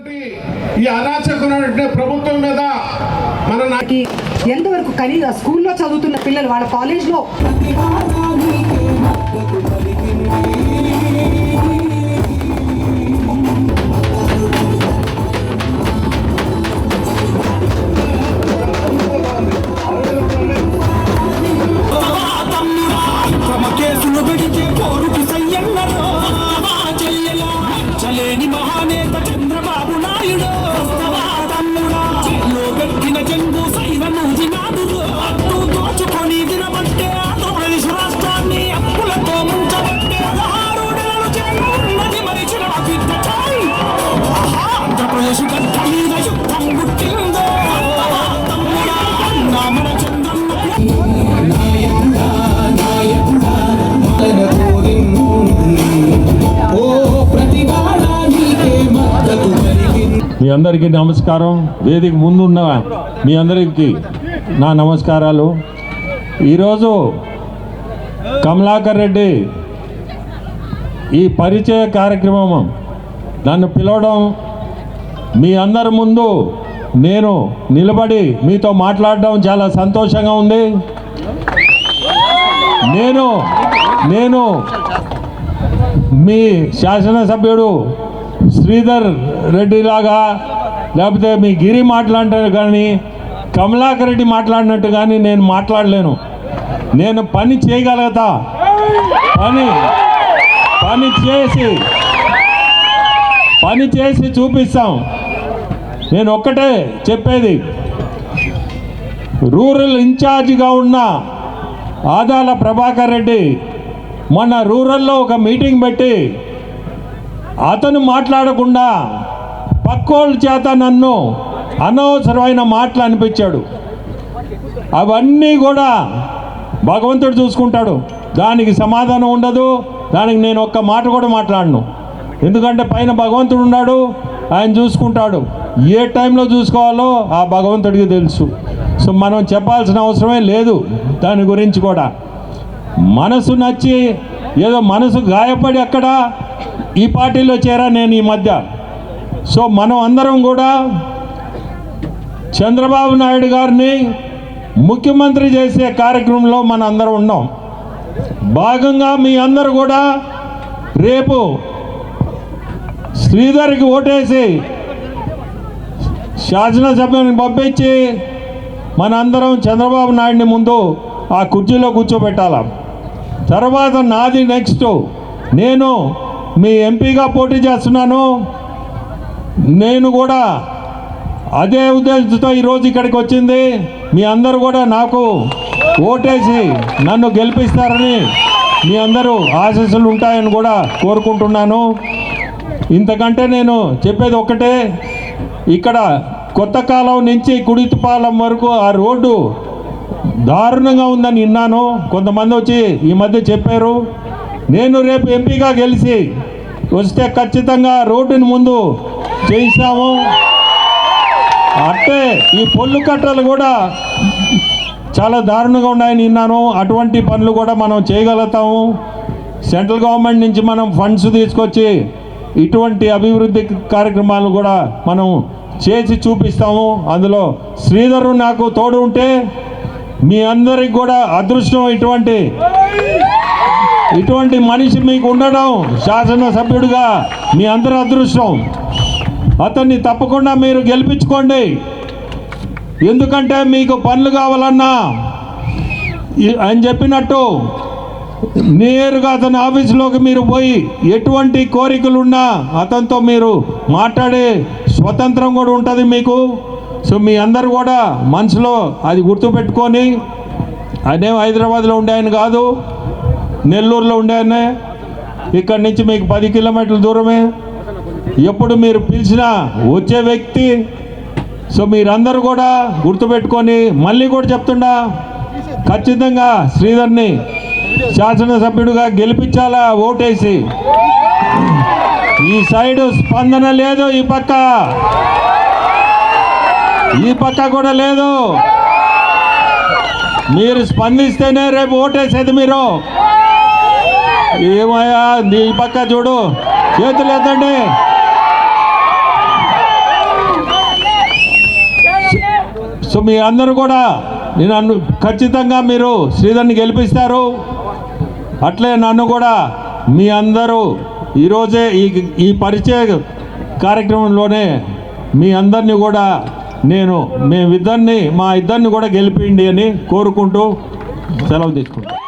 చేస్తున్నటువంటి ఈ అరాచకమైనటువంటి ప్రభుత్వం మీద మన నా ఎంతవరకు కనీస స్కూల్లో చదువుతున్న పిల్లలు వాళ్ళ కాలేజ్లో మీ అందరికీ నమస్కారం. వేదిక ముందున్న మీ అందరికీ నా నమస్కారాలు. ఈరోజు కమలాకర్ రెడ్డి ఈ పరిచయ కార్యక్రమం నన్ను పిలవడం. మీ అందరి ముందు నేను నిలబడి మీతో మాట్లాడడం చాలా సంతోషంగా ఉంది. నేను నేను మీ శాసనసభ్యుడు శ్రీధర్ రెడ్డి లాగా లేకపోతే మీ గిరి మాట్లాడినట్టు కానీ కమలాకర్ రెడ్డి మాట్లాడినట్టు కానీ నేను మాట్లాడలేను. నేను పని చేయగలుగుతా. పని పని చేసి పని చేసి చూపిస్తాం. నేను ఒక్కటే చెప్పేది. రూరల్ ఇన్ఛార్జిగా ఉన్న ఆదాల ప్రభాకర్ రెడ్డి మొన్న రూరల్లో ఒక మీటింగ్ పెట్టి అతను మాట్లాడకుండా పక్కోళ్ళ చేత నన్ను అనవసరమైన మాటలు అనిపించాడు. అవన్నీ కూడా భగవంతుడు చూసుకుంటాడు. దానికి సమాధానం ఉండదు. దానికి నేను ఒక్క మాట కూడా మాట్లాడను. ఎందుకంటే పైన భగవంతుడు ఉన్నాడు. ఆయన చూసుకుంటాడు. ఏ టైంలో చూసుకోవాలో ఆ భగవంతుడికి తెలుసు. సో మనం చెప్పాల్సిన అవసరమే లేదు దాని గురించి కూడా. మనసు నచ్చి ఏదో మనసు గాయపడి అక్కడ ఈ పార్టీలో చేరా నేను ఈ మధ్య. సో మనం అందరం కూడా చంద్రబాబు నాయుడు గారిని ముఖ్యమంత్రి చేసే కార్యక్రమంలో మన అందరం ఉన్నాం. భాగంగా మీ అందరు కూడా రేపు శ్రీధర్కి ఓటేసి శాసనసభ్యుని పంపించి మనందరం చంద్రబాబు నాయుడిని ముందు ఆ కుర్చీలో కూర్చోబెట్టాల. తర్వాత నాది నెక్స్ట్. నేను మీ ఎంపీగా పోటీ చేస్తున్నాను. నేను కూడా అదే ఉద్దేశంతో ఈరోజు ఇక్కడికి వచ్చింది. మీ అందరూ కూడా నాకు ఓటేసి నన్ను గెలిపిస్తారని మీ అందరూ ఆశీస్సులు ఉంటాయని కూడా కోరుకుంటున్నాను. ఇంతకంటే నేను చెప్పేది ఒకటే ఇక్కడ కొత్త కాలం నుంచి కుడితిపాలెం వరకు ఆ రోడ్డు దారుణంగా ఉందని విన్నాను. కొంతమంది వచ్చి ఈ మధ్య చెప్పారు. నేను రేపు ఎంపీగా గెలిచి వస్తే ఖచ్చితంగా రోడ్డుని ముందు చేయిస్తాము అంటే ఈ పొల్లు కట్టలు కూడా చాలా దారుణంగా ఉన్నాయని విన్నాను అటువంటి పనులు కూడా మనం చేయగలుగుతాము. సెంట్రల్ గవర్నమెంట్ నుంచి మనం ఫండ్స్ తీసుకొచ్చి ఇటువంటి అభివృద్ధి కార్యక్రమాలు కూడా మనం చేసి చూపిస్తాము. అందులో శ్రీధరు నాకు తోడు ఉంటే మీ అందరికి కూడా అదృష్టం ఇటువంటి ఇటువంటి మనిషి మీకు ఉండడం శాసనసభ్యుడిగా మీ అందరి అదృష్టం. అతన్ని తప్పకుండా మీరు గెలిపించుకోండి. ఎందుకంటే మీకు పనులు కావాలన్నా అని ఆయన చెప్పినట్టు నేరుగా అతని ఆఫీసులోకి మీరు పోయి ఎటువంటి కోరికలు ఉన్నా అతనితో మీరు మాట్లాడే స్వతంత్రం కూడా ఉంటుంది మీకు. సో మీ అందరు కూడా మనసులో అది గుర్తుపెట్టుకొని ఆయనేం హైదరాబాద్లో ఉండే ఆయన కాదు నెల్లూరులో ఉండే ఆయనే ఇక్కడి నుంచి మీకు పది కిలోమీటర్ల దూరమే. ఎప్పుడు మీరు పిలిచినా వచ్చే వ్యక్తి సో మీరందరూ కూడా గుర్తుపెట్టుకొని మళ్ళీ కూడా చెప్తుండా ఖచ్చితంగా శ్రీధర్ని శాసనసభ్యుడిగా గెలిపించాలా ఓటేసి. ఈ సైడు స్పందన లేదు ఈ పక్క. ఈ పక్క కూడా లేదు. మీరు స్పందిస్తేనే రేపు ఓటేసేది మీరు. ఏమయ్యా నీ పక్క చూడు చేతులు ఎత్తండి. సో మీ అందరూ కూడా నేను ఖచ్చితంగా మీరు శ్రీధర్ని గెలిపిస్తారు. అట్లే నన్ను కూడా మీ అందరూ ఈరోజే ఈ ఈ పరిచయ కార్యక్రమంలోనే మీ అందరినీ కూడా నేను మేమిద్దరిని మా ఇద్దరిని కూడా గెలిపిండి అని కోరుకుంటూ సెలవు తీసుకుంటాను